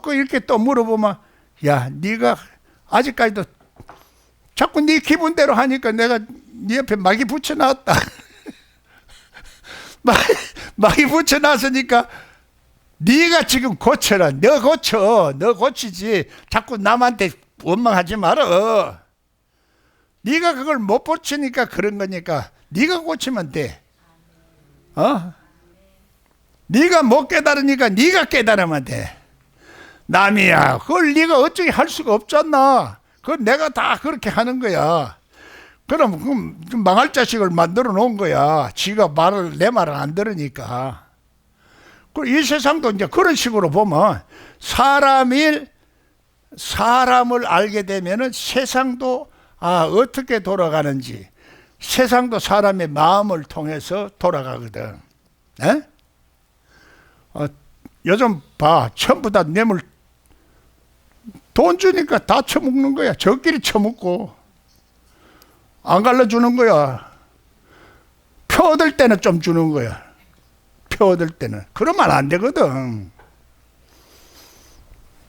그 이렇게 또 물어보면 야 네가 아직까지도 자꾸 네 기분대로 하니까 내가 네 옆에 막이 붙여놨다. 막, 막이 붙여놨으니까 네가 지금 고쳐라. 너 고쳐. 너 고치지. 자꾸 남한테 원망하지 말어. 네가 그걸 못 고치니까 그런 거니까 네가 고치면 돼. 어? 네가 못 깨달으니까 네가 깨달으면 돼. 남이야. 그걸 네가 어떻게 할 수가 없잖아. 그건 내가 다 그렇게 하는 거야. 그럼 그럼 좀 망할 자식을 만들어 놓은 거야. 지가 말을 내 말을 안 들으니까. 그이 세상도 이제 그런 식으로 보면 사람일 사람을 알게 되면은 세상도 아 어떻게 돌아가는지 세상도 사람의 마음을 통해서 돌아가거든. 에? 어, 요즘 봐 전부 다 뇌물 돈 주니까 다 처먹는 거야. 저끼리 처먹고 안 갈라주는 거야. 표 얻을 때는 좀 주는 거야. 표 얻을 때는 그러면 안 되거든.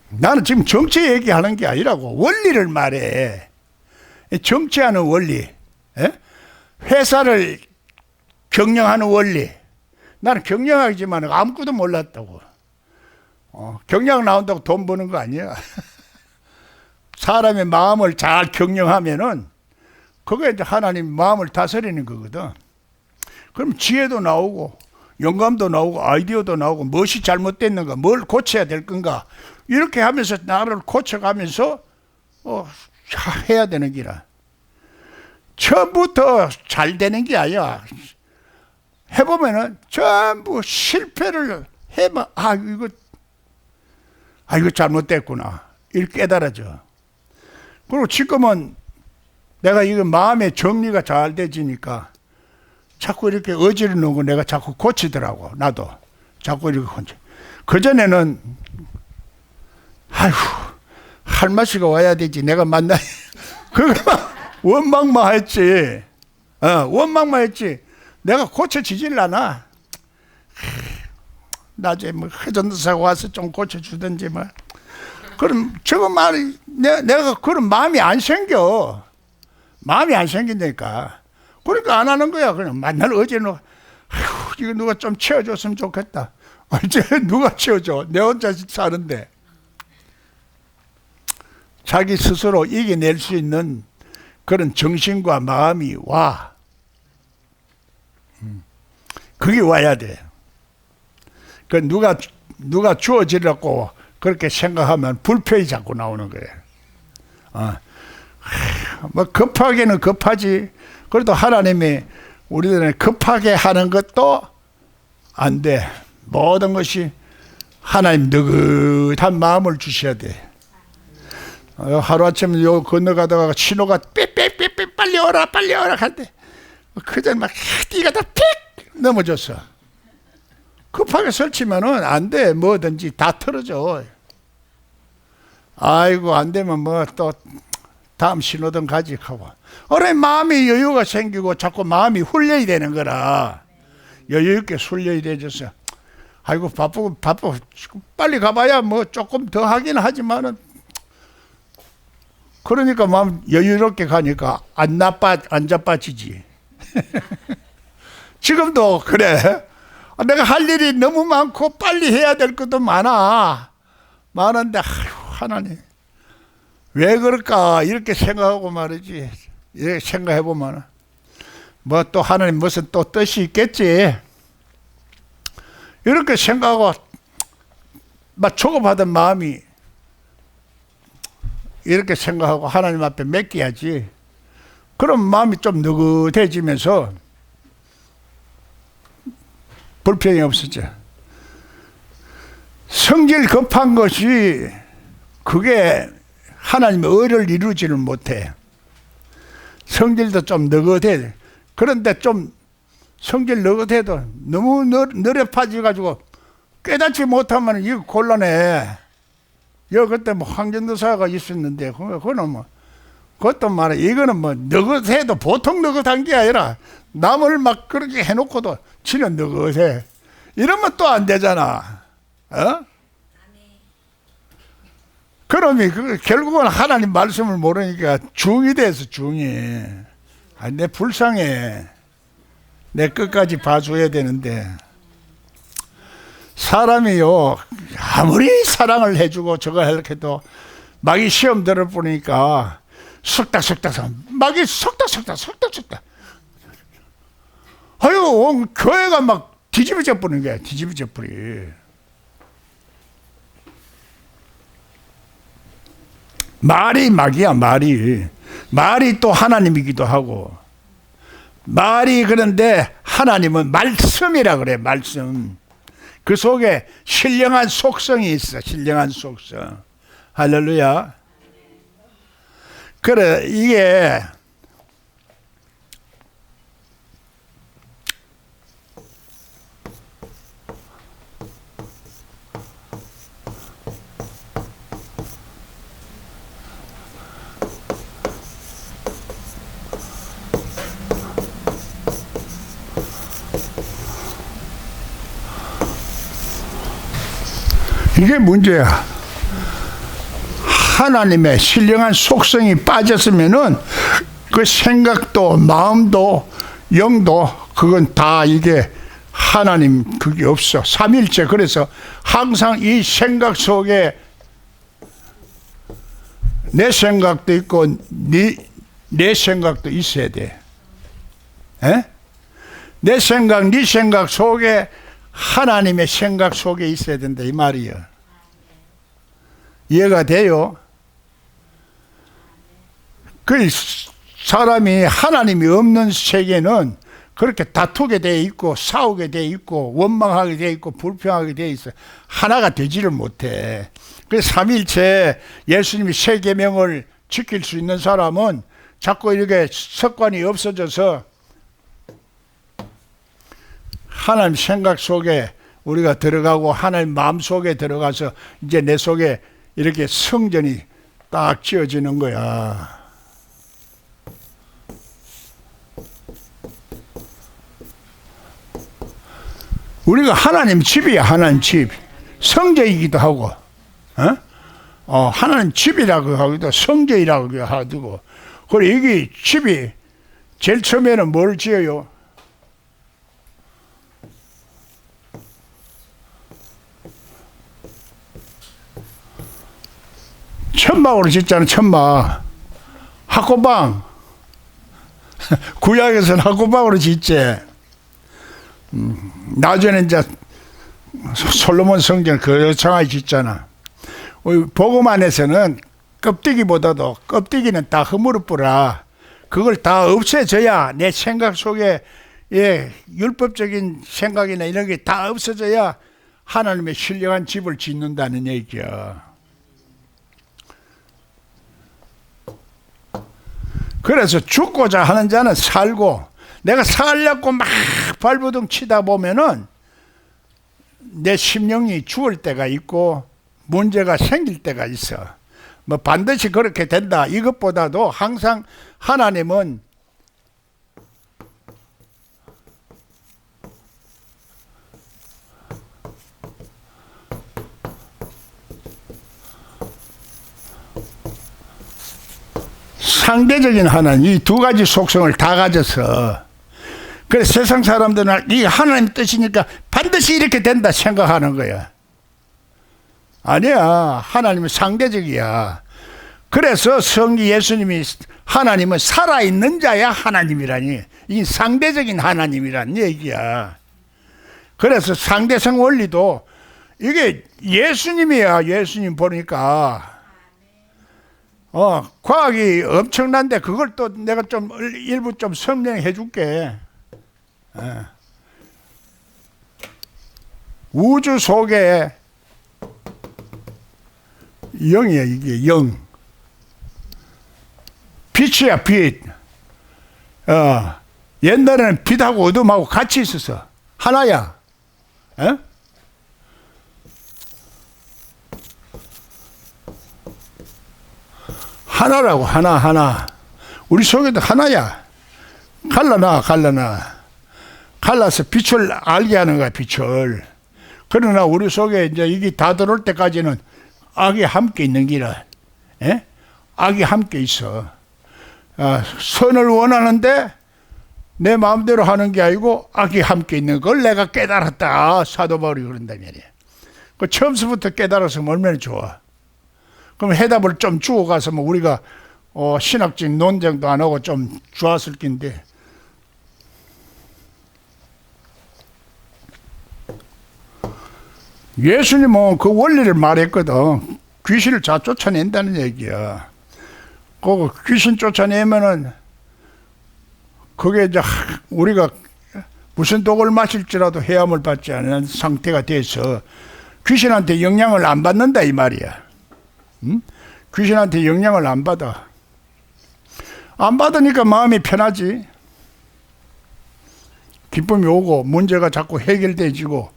나는 지금 정치 얘기하는 게 아니라고 원리를 말해. 정치하는 원리, 에? 회사를 경영하는 원리. 나는 경영하지만 아무것도 몰랐다고. 어, 경영 나온다고 돈 버는 거 아니야. 사람의 마음을 잘 경영하면은 그게 이제 하나님 마음을 다스리는 거거든. 그럼 지혜도 나오고 영감도 나오고 아이디어도 나오고 무엇이 잘못됐는가, 뭘 고쳐야 될 건가 이렇게 하면서 나를 고쳐가면서 어, 해야 되는 기라. 처음부터 잘 되는 게 아니야. 해보면은 전부 실패를 해봐. 아 이거 아 이거 잘못됐구나. 이렇게 깨달아져. 그리고 지금은 내가 이거 마음의 정리가 잘 되지니까 자꾸 이렇게 놓은 거 내가 자꾸 고치더라고. 나도 자꾸 이렇게 고쳐. 그 전에는 아휴 할마씨가 와야 되지. 내가 만나 그거만 원망만 했지. 어, 원망만 했지. 내가 고쳐지질 않아. 나중에 뭐 회전사가 와서 좀 고쳐주든지 뭐. 그럼 저거 말이 내, 내가 그런 마음이 안 생겨. 마음이 안 생긴다니까. 그러니까 안 하는 거야. 그냥 만날 어제는 아휴, 이거 누가 좀 채워줬으면 좋겠다. 어제 누가 채워줘? 내 혼자 사는데. 자기 스스로 이겨낼 수 있는 그런 정신과 마음이 와. 음. 그게 와야 돼. 그 누가 누가 주어지려고 그렇게 생각하면 불편이 자꾸 나오는 거예요. 어. 뭐 급하게는 급하지. 그래도 하나님이 우리들은 급하게 하는 것도 안 돼. 모든 것이 하나님 느긋한 마음을 주셔야 돼. 어, 하루아침에 요 건너가다가 신호가 삐삐삐삐 빨리 오라 빨리 오라 할때 그전 막 뛰가 다픽 넘어졌어. 급하게 설치면은 안 돼. 뭐든지 다 틀어져. 아이고 안 되면 뭐 또 다음 신호등 가지 하고. 어래 마음이 여유가 생기고 자꾸 마음이 훈련이 되는 거라. 여유 있게 훈련이 되져서 아이고 바쁘고 바쁘 빨리 가봐야 뭐 조금 더 하긴 하지만은 그러니까 마음 여유롭게 가니까 안 나빠 안 자빠지지. 지금도 그래. 내가 할 일이 너무 많고 빨리 해야 될 것도 많아. 많은데 아휴 하나님 왜 그럴까 이렇게 생각하고 말이지. 이렇게 생각해 보면 뭐 또 하나님 무슨 또 뜻이 있겠지. 이렇게 생각하고 막 조급하던 마음이 이렇게 생각하고 하나님 앞에 맡겨야지. 그럼 마음이 좀 느긋해지면서 불평이 없었죠. 성질 급한 것이 그게 하나님의 의를 이루지를 못해. 성질도 좀 느긋해. 그런데 좀 성질 느긋해도 너무 느려 빠져가지고 깨닫지 못하면 이거 곤란해. 여 그때 뭐 황전도사가 있었는데 그거는 뭐 그것도 말해 이거는 뭐 느긋해도 보통 느긋한 게 아니라 남을 막 그렇게 해놓고도 지는 느긋해 이러면 또 안 되잖아 어? 그놈이 그 결국은 하나님 말씀을 모르니까 중이 돼서 중이. 아, 내 불쌍해. 내 끝까지 봐줘야 되는데. 사람이요, 아무리 사랑을 해주고 저거 할해도 막이 시험 들어보니까 석닥석닥, 막이 석닥석닥, 석닥석닥. 아유, 교회가 막 뒤집어져 버리는 거야, 뒤집어져 버리. 말이 막이야, 말이. 말이 또 하나님이기도 하고. 말이 그런데 하나님은 말씀이라 그래, 말씀. 그 속에 신령한 속성이 있어, 신령한 속성. 할렐루야. 그래, 이게 이게 문제야. 하나님의 신령한 속성이 빠졌으면은 그 생각도 마음도 영도 그건 다 이게 하나님 그게 없어. 삼일째 그래서 항상 이 생각 속에 내 생각도 있고 네, 내 생각도 있어야 돼. 에? 내 생각, 네 생각 속에 하나님의 생각 속에 있어야 된다 이 말이요. 이해가 돼요? 그 사람이 하나님이 없는 세계는 그렇게 다투게 돼 있고 싸우게 돼 있고 원망하게 돼 있고 불평하게 돼 있어 하나가 되지를 못해. 그 삼일체 예수님이 세 계명을 지킬 수 있는 사람은 자꾸 이렇게 습관이 없어져서 하나님 생각 속에 우리가 들어가고 하나님 마음 속에 들어가서 이제 내 속에 이렇게 성전이 딱 지어지는 거야. 우리가 하나님 집이야, 하나님 집. 성전이기도 하고, 어? 어, 하나님 집이라고 하기도 성전이라고 하고, 그리고 이게 집이 제일 처음에는 뭘 지어요? 천막으로 짓잖아, 천막. 학고방. 구약에서는 학고방으로 짓지. 음, 나중에 이제 솔로몬 성전 거창하게 짓잖아. 복음 안에서는 껍데기보다도 껍데기는 다 허물어 뿌라. 그걸 다 없애져야 내 생각 속에 예, 율법적인 생각이나 이런 게 다 없어져야 하나님의 신령한 집을 짓는다는 얘기야. 그래서 죽고자 하는 자는 살고 내가 살려고 막 발버둥 치다 보면은 내 심령이 죽을 때가 있고 문제가 생길 때가 있어. 뭐 반드시 그렇게 된다. 이것보다도 항상 하나님은 상대적인 하나님 이 두 가지 속성을 다 가져서 그래 세상 사람들은 이 하나님 뜻이니까 반드시 이렇게 된다 생각하는 거야. 아니야 하나님은 상대적이야. 그래서 성기 예수님이 하나님은 살아있는 자야 하나님이라니 이 상대적인 하나님이란 얘기야. 그래서 상대성 원리도 이게 예수님이야 예수님 보니까 어, 과학이 엄청난데 그걸 또 내가 좀 일부 좀 설명해 줄게. 예. 우주 속에 영이야 이게 영. 빛이야 빛. 어, 옛날에는 빛하고 어둠하고 같이 있었어. 하나야. 에? 하나라고 하나 하나 우리 속에도 하나야 갈라놔 갈라놔 갈라서 빛을 알게 하는 거야 빛을 그러나 우리 속에 이제 이게 다 들어올 때까지는 악이 함께 있는 길은 예? 악이 함께 있어. 아, 선을 원하는데 내 마음대로 하는 게 아니고 악이 함께 있는 걸 내가 깨달았다. 사도 바울이 그런다 말이야. 그 처음서부터 깨달았으면 얼마나 좋아. 그럼 해답을 좀 주고 가서 뭐 우리가 어, 신학적 논쟁도 안 하고 좀 좋았을 텐데. 예수님은 그 원리를 말했거든. 귀신을 다 쫓아낸다는 얘기야. 그 귀신 쫓아내면은 그게 이제 하- 우리가 무슨 독을 마실지라도 해함을 받지 않는 상태가 돼서 귀신한테 영향을 안 받는다 이 말이야. 응? 귀신한테 영향을 안 받아. 안 받으니까 마음이 편하지. 기쁨이 오고 문제가 자꾸 해결돼지고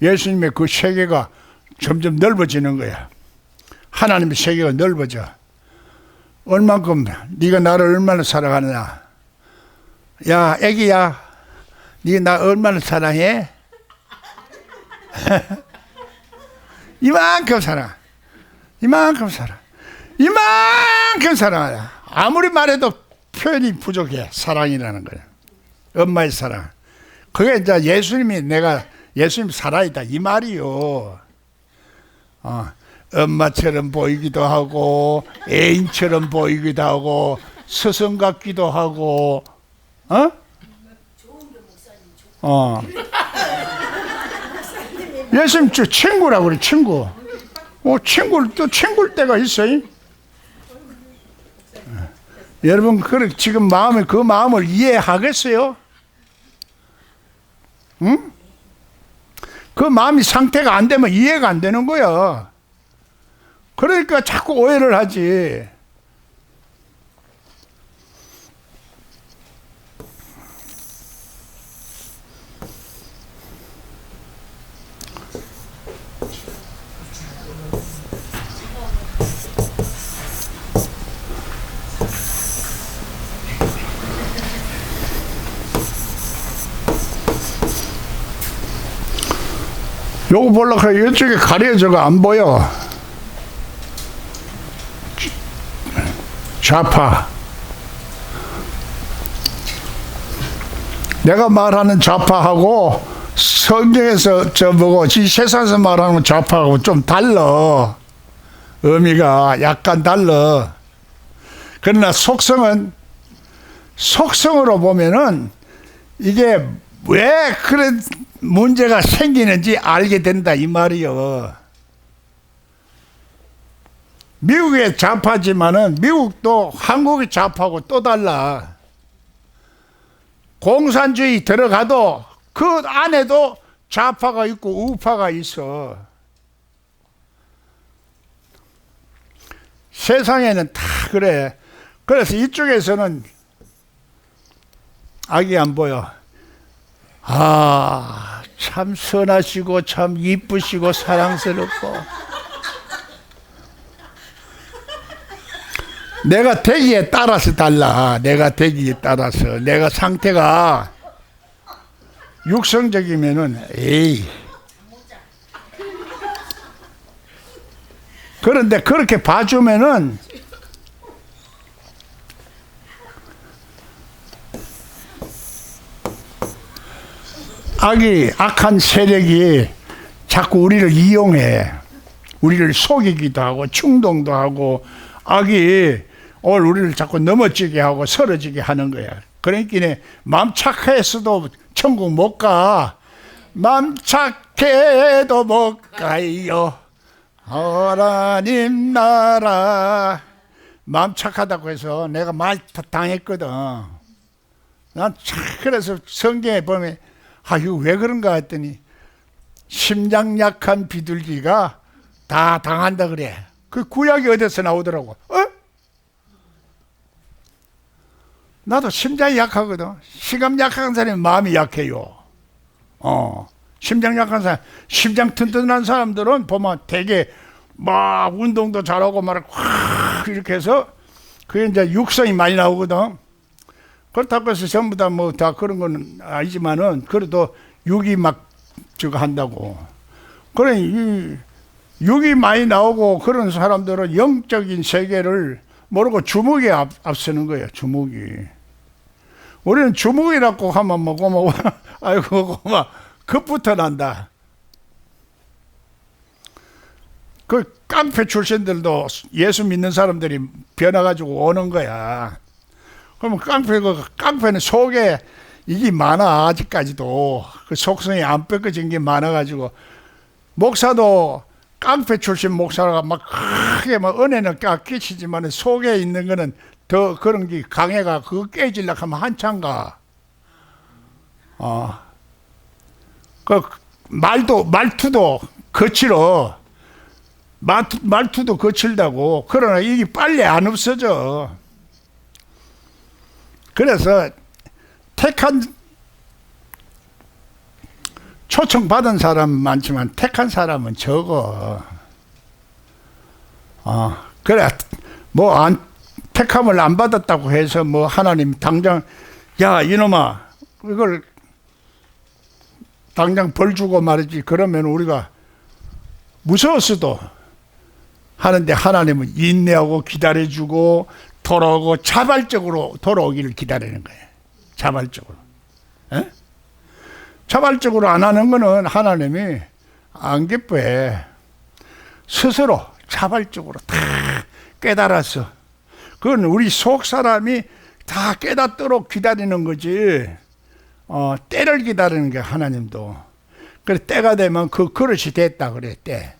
예수님의 그 세계가 점점 넓어지는 거야. 하나님의 세계가 넓어져. 얼만큼 네가 나를 얼마나 사랑하느냐. 야, 애기야. 네가 나 얼마나 사랑해? 이만큼 사랑. 이만큼 사랑. 이만큼 사랑하냐. 아무리 말해도 표현이 부족해. 사랑이라는 거야. 엄마의 사랑. 그게 이제 예수님이 내가 예수님 살아있다 이 말이요. 어, 엄마처럼 보이기도 하고 애인처럼 보이기도 하고 스승 같기도 하고 어? 어. 예수님 저 친구라고 그래 친구. 어 친구를 또 친구일 때가 있어요. 어. 여러분 그 지금 마음에 그 마음을 이해하겠어요? 응? 그 마음이 상태가 안 되면 이해가 안 되는 거야. 그러니까 자꾸 오해를 하지. 요거 해. 이쪽에 가려져가 안 보여. 좌파. 내가 말하는 좌파하고 성경에서 저 뭐고 이 세상에서 말하는 좌파하고 좀 달라. 의미가 약간 달라. 그러나 속성은 속성으로 보면은 이게 왜 그런 문제가 생기는지 알게 된다 이 말이요. 미국의 좌파지만은 미국도 한국의 좌파하고 또 달라. 공산주의 들어가도 그 안에도 좌파가 있고 우파가 있어. 세상에는 다 그래. 그래서 이쪽에서는 악이 안 보여. 아, 참 선하시고 참 이쁘시고 사랑스럽고. 내가 되기에 따라서 달라. 내가 되기에 따라서. 내가 상태가 육성적이면은 에이. 그런데 그렇게 봐주면은 악이 악한 세력이 자꾸 우리를 이용해. 우리를 속이기도 하고 충동도 하고 악이 오늘 우리를 자꾸 넘어지게 하고 서러지게 하는 거야. 그러니까 마음 착해서도 천국 못 가. 마음 착해도 못 가요. 하나님 나라. 마음 착하다고 해서 내가 많이 당했거든. 난참 그래서 성경에 보면 아 이거 왜 그런가 했더니 심장 약한 비둘기가 다 당한다 그래. 그 구약이 어디서 나오더라고. 어? 나도 심장이 약하거든. 시감 약한 사람이 마음이 약해요. 어. 심장 약한 사람, 심장 튼튼한 사람들은 보면 되게 막 운동도 잘하고 막 확 이렇게 해서 그게 이제 육성이 많이 나오거든. 그렇다고 해서 전부 다 뭐 다 그런 건 아니지만은 그래도 육이 막 저거 한다고. 그래 이 육이 많이 나오고 그런 사람들은 영적인 세계를 모르고 주먹에 앞, 앞서는 거예요. 주먹이. 우리는 주먹이라고 하면 뭐 아이고 고마 급부터 난다. 그 깡패 출신들도 예수 믿는 사람들이 변해가지고 오는 거야. 그러면 깡패 그 깡패는 속에 이게 많아 아직까지도 그 속성이 안 뺏겨진 게 많아가지고 목사도 깡패 출신 목사가 막 크게 막 은혜는 까 끼치지만 속에 있는 거는 더 그런 게 강해가 그거 깨질라 하면 한참 가. 어. 그 말도 말투도 거칠어. 말투, 말투도 거칠다고. 그러나 이게 빨리 안 없어져. 그래서 택한 초청 받은 사람 많지만 택한 사람은 적어. 어, 그래 뭐 안 택함을 안 받았다고 해서 뭐 하나님 당장 야 이놈아 이걸 당장 벌 주고 말이지 그러면 우리가 무서웠어도 하는데 하나님은 인내하고 기다려주고 돌아오고 자발적으로 돌아오기를 기다리는 거예요. 자발적으로. 에? 자발적으로 안 하는 거는 하나님이 안 기뻐해. 스스로 자발적으로 다 깨달아서. 그건 우리 속 사람이 다 깨닫도록 기다리는 거지. 어, 때를 기다리는 게 하나님도. 그래, 때가 되면 그 그릇이 됐다 그래, 때.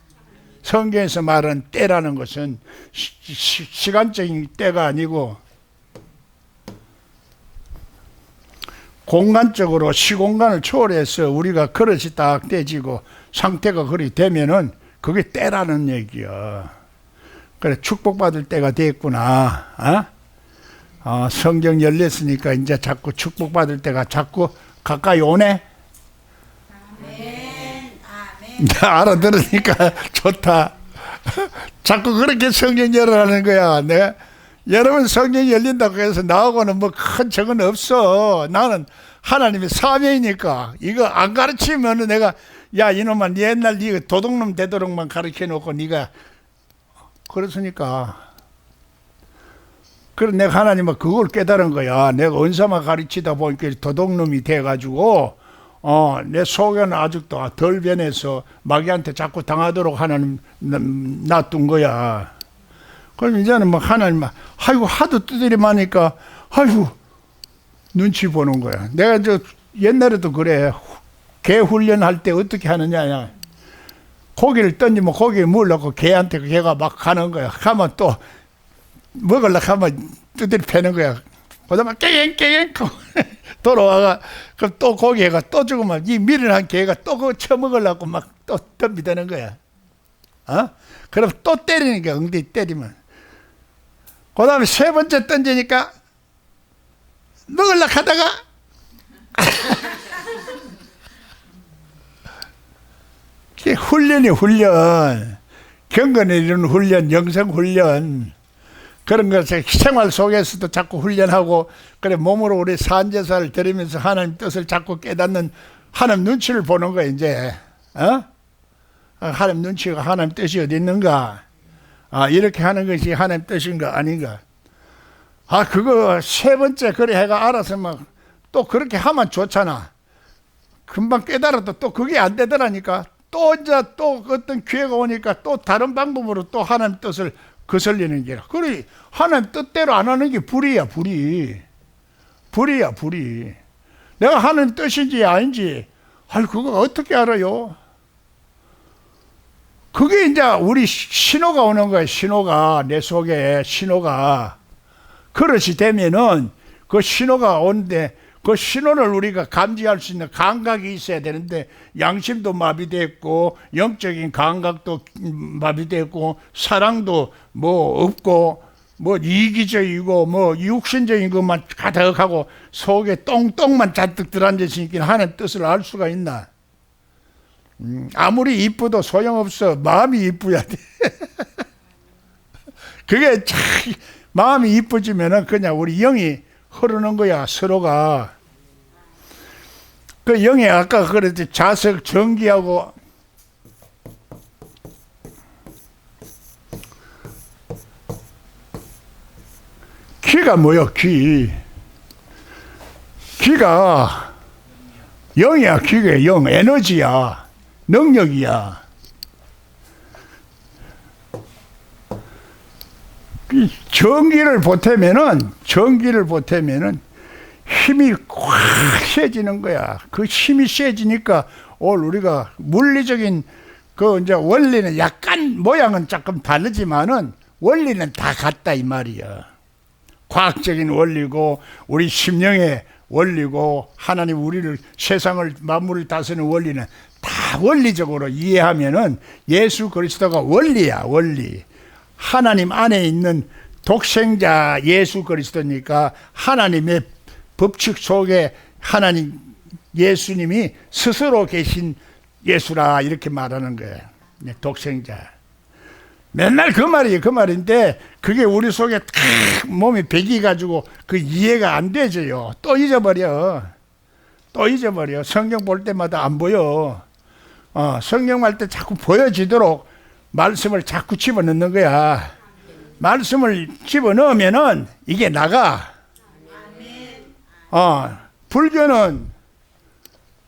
성경에서 말하는 때라는 것은 시, 시, 시 간적인 때가 아니고 공간적으로 시공간을 초월해서 우리가 그릇이 딱 떼지고 상태가 그리 되면은 그게 때라는 얘기야. 그래 축복받을 때가 됐구나. 어? 어, 성경 열렸으니까 이제 자꾸 축복받을 때가 자꾸 가까이 오네. 알아들으니까 좋다. 자꾸 그렇게 성경 열어라는 거야. 내가 여러분 성경 열린다고 해서 나하고는 뭐 큰 적은 없어. 나는 하나님의 사명이니까 이거 안 가르치면 내가 야 이놈아 네 옛날 네 도둑놈 되도록만 가르쳐 놓고 네가 그렇으니까 그래 내가 하나님은 그걸 깨달은 거야. 내가 은사만 가르치다 보니까 도둑놈이 돼가지고 어, 내 속에는 아직도 덜 변해서 마귀한테 자꾸 당하도록 하나님 놔둔 거야. 그럼 이제는 뭐 하나님, 아이고, 하도 두드림하니까, 아이고, 눈치 보는 거야. 내가 저 옛날에도 그래. 개 훈련할 때 어떻게 하느냐. 고기를 던지면 고기에 물 넣고 개한테 개가 막 가는 거야. 가면 또 먹으려고 하면 두드리 패는 거야. 그다음에 깨갱 깨갱 돌아와가 그럼 또 고기가 또 죽으면 이 미련한 개가 또 그거 처먹으려고 막 또 덤비되는 거야. 어? 그럼 또 거야. 엉덩이 때리면. 그 다음에 세 번째 던지니까 먹으려고 하다가 훈련이 훈련. 경건에 이르는 훈련, 영성 훈련. 그런 것을 생활 속에서도 자꾸 훈련하고 그래 몸으로 우리 산제사를 드리면서 하나님 뜻을 자꾸 깨닫는 하나님 눈치를 보는 거야 이제 어? 하나님 눈치가 하나님 뜻이 어디 있는가? 아 이렇게 하는 것이 하나님 뜻인가 아닌가? 아 그거 세 번째 그래 해가 알아서 막 또 그렇게 하면 좋잖아. 금방 깨달아도 또 그게 안 되더라니까. 또 이제 또 어떤 기회가 오니까 또 다른 방법으로 또 하나님 뜻을 거슬리는 게라. 그래 하나님 뜻대로 안 하는 게 불이야 불이. 불이야 불이. 내가 하는 뜻인지 아닌지 아이 그거 어떻게 알아요? 그게 이제 우리 신호가 오는 거야 신호가 내 속에 신호가 그릇이 되면은 그 신호가 오는데 그 신호를 우리가 감지할 수 있는 감각이 있어야 되는데 양심도 마비됐고 영적인 감각도 마비됐고 사랑도 뭐 없고 뭐 이기적이고 뭐 육신적인 것만 가득하고 속에 똥똥만 잔뜩 들어앉아 있으니까 하는 뜻을 알 수가 있나? 음, 아무리 이쁘도 소용없어. 마음이 이쁘야 돼. 그게 참 마음이 이쁘지면은 그냥 우리 영이 흐르는 거야 서로가. 그 영이 아까 그랬지 자석 전기하고. 귀가 뭐야 귀? 귀가 영이야 귀가 영 에너지야 능력이야. 전기를 보태면은 전기를 보태면은 힘이 확 세지는 거야. 그 힘이 세지니까 오늘 우리가 물리적인 그 이제 원리는 약간 모양은 조금 다르지만은 원리는 다 같다 이 말이야. 과학적인 원리고 우리 심령의 원리고 하나님 우리를 세상을 만물을 다스리는 원리는 다 원리적으로 이해하면은 예수 그리스도가 원리야 원리. 하나님 안에 있는 독생자 예수 그리스도니까 하나님의 법칙 속에 하나님 예수님이 스스로 계신 예수라 이렇게 말하는 거예요. 네, 독생자. 맨날 그 말이에요. 그 말인데 그게 우리 속에 탁 몸이 배기 가지고 그 이해가 안 되져요. 또 잊어버려. 또 잊어버려. 성경 볼 때마다 안 보여. 어, 성경 할 때 자꾸 보여지도록 말씀을 자꾸 집어넣는 거야. 말씀을 집어넣으면은 이게 나가. 어, 불교는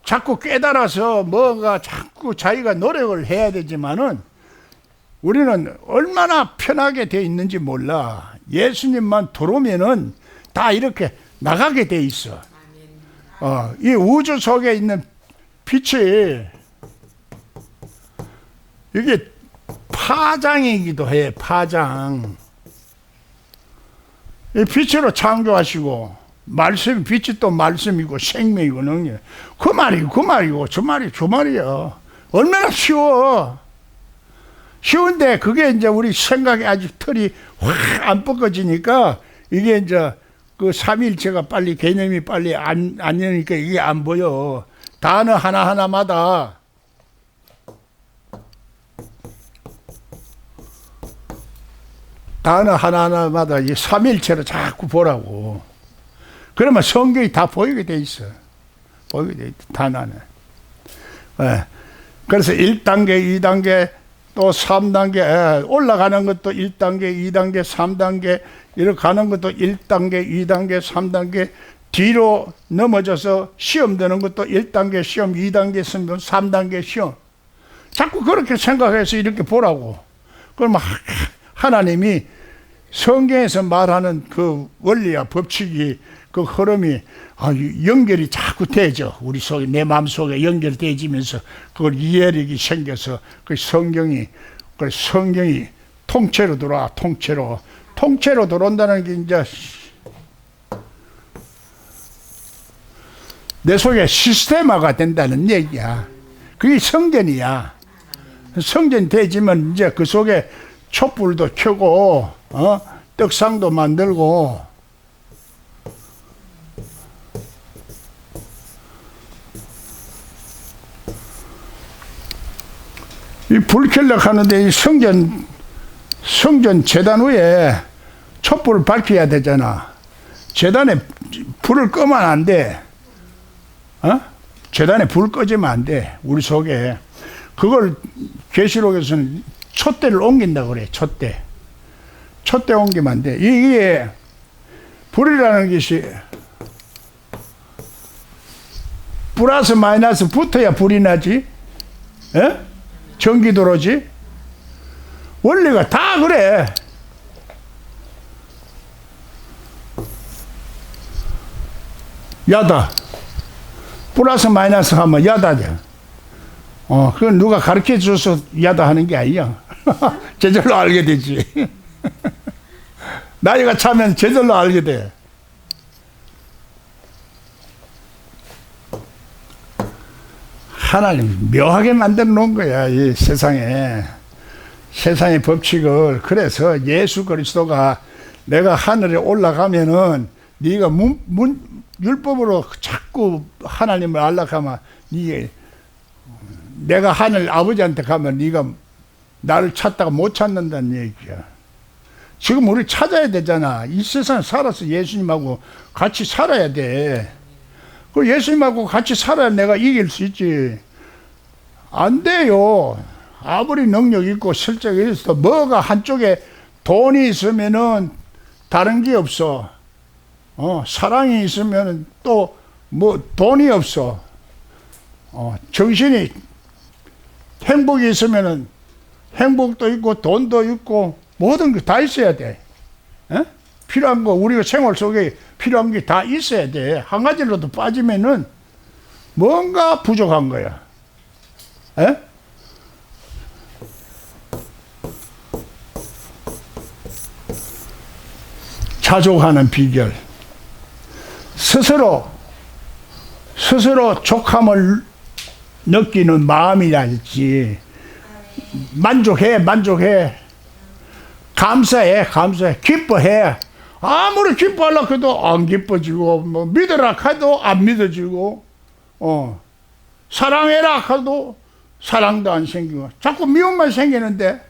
자꾸 깨달아서 뭐가 자꾸 자기가 노력을 해야 되지만은 우리는 얼마나 편하게 돼 있는지 몰라. 예수님만 들어오면은 다 이렇게 나가게 돼 있어. 어, 이 우주 속에 있는 빛이 이게 파장이기도 해, 파장. 이 빛으로 창조하시고, 말씀, 빛이 또 말씀이고 생명이고 능력. 그 말이고, 그 말이고, 저 말이, 저 말이야. 얼마나 쉬워. 쉬운데 그게 이제 우리 생각이 아직 털이 확 안 벗겨지니까 이게 이제 그 삼일체가 빨리 개념이 빨리 안, 안 되니까 이게 안 보여. 단어 하나하나마다 단어 하나하나마다 이 삼일체로 자꾸 보라고. 그러면 성경이 다 보이게 돼 있어. 보이게 돼 있어. 단어는. 예. 그래서 1단계, 2단계, 또 3단계, 예. 올라가는 것도 1단계, 2단계, 3단계, 이렇게 가는 것도 1단계, 2단계, 3단계, 뒤로 넘어져서 시험 되는 것도 1단계 시험, 2단계 시험, 3단계 시험. 자꾸 그렇게 생각해서 이렇게 보라고. 그러면 하나님이 성경에서 말하는 그 원리와 법칙이 그 흐름이 아, 연결이 자꾸 되죠. 우리 속에 내 마음 속에 연결되지면서 그걸 이해력이 생겨서 그 성경이 그 성경이 통째로 들어와 통째로 통째로 들어온다는 게 이제 내 속에 시스테마가 된다는 얘기야. 그게 성전이야. 성전 되지만 이제 그 속에 촛불도 켜고 어? 떡상도 만들고 이 불켈력 하는데 이 성전 성전 재단 위에 촛불을 밝혀야 되잖아. 재단에 불을 끄면 안 돼. 어? 재단에 불 꺼지면 안 돼. 우리 속에. 그걸 계시록에서는 촛대를 옮긴다 그래. 촛대. 촛대 옮기면 안 돼. 이게 불이라는 것이 플러스 마이너스 붙어야 불이 나지. 에? 전기 들어오지. 원리가 다 그래. 야다. 플러스 마이너스 하면 야다죠. 어, 그건 누가 가르쳐 줘서 야다 하는 게 아니야. 제절로 알게 되지. 나이가 차면 제절로 알게 돼. 하나님 묘하게 만들어 놓은 거야, 이 세상에. 세상의 법칙을. 그래서 예수 그리스도가 내가 하늘에 올라가면은 네가 문, 문, 율법으로 자꾸 하나님을 알락하면 이게 내가 하늘 아버지한테 가면 네가 나를 찾다가 못 찾는다는 얘기야. 지금 우리 찾아야 되잖아. 이 세상 살아서 예수님하고 같이 살아야 돼. 그 예수님하고 같이 살아야 내가 이길 수 있지. 안 돼요. 아무리 능력 있고 실적이 있어도 뭐가 한쪽에 돈이 있으면은 다른 게 없어. 어, 사랑이 있으면 또 뭐 돈이 없어. 어, 정신이 행복이 있으면은 행복도 있고 돈도 있고 모든 게 다 있어야 돼. 에? 필요한 거 우리가 생활 속에 필요한 게 다 있어야 돼. 한 가지라도 빠지면은 뭔가 부족한 거야. 에? 자족하는 비결. 스스로 스스로 족함을 느끼는 마음이랄지 만족해 만족해. 감사해 감사해. 기뻐해. 아무리 기뻐하려 해도 안 기뻐지고 뭐 믿으라 해도 안 믿어지고 어. 사랑해라 해도 사랑도 안 생기고. 자꾸 미움만 생기는데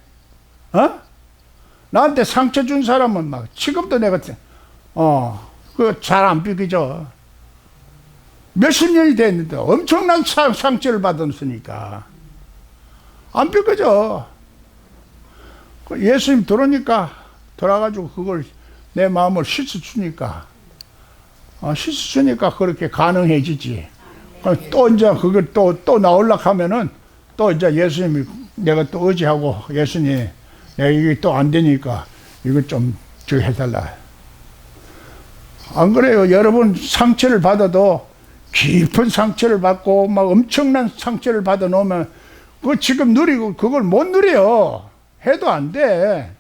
어? 나한테 상처 준 사람은 막 지금도 내가 어 그 잘 안 비켜져 몇십 년이 됐는데 엄청난 상, 상처를 받았으니까 안 비켜져 그 예수님 들어오니까 들어가지고 그걸 내 마음을 씻어 주니까. 어, 씻어 주니까 그렇게 가능해지지. 그럼 또 이제 그걸 또, 또 나올라 하면은 또 이제 예수님이 내가 또 의지하고 예수님 내가 이게 또 안 되니까 이거 좀 저기 해달라. 안 그래요. 여러분 상처를 받아도 깊은 상처를 받고 막 엄청난 상처를 받아 놓으면 그 지금 누리고 그걸 못 누려 해도 안 돼.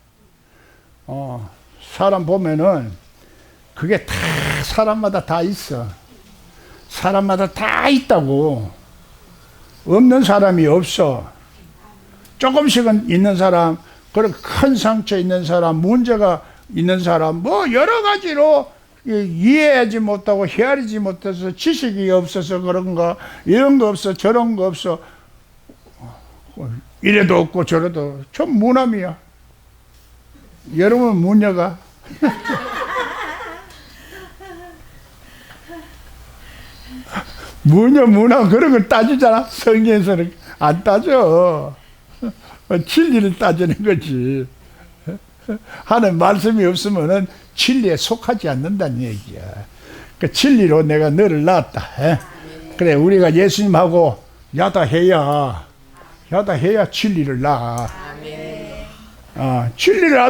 어, 사람 보면은 그게 다 사람마다 다 있어. 사람마다 다 있다고. 없는 사람이 없어. 조금씩은 있는 사람, 그런 큰 상처 있는 사람, 문제가 있는 사람, 뭐 여러 가지로 이- 이해하지 못하고 헤아리지 못해서 지식이 없어서 그런가, 이런 거 없어, 저런 거 없어. 이래도 없고 저래도 좀 무남이야. 여러분 문제가 무녀 무남 그런 걸 따지잖아. 성경에서는 안 따져. 진리를 따지는 거지. 하는 말씀이 없으면은 진리에 속하지 않는다는 얘기야. 그 진리로 내가 너를 낳았다. 에? 그래 우리가 예수님하고 야다해야 야다 해야 진리를 낳아. 아, 진리를 안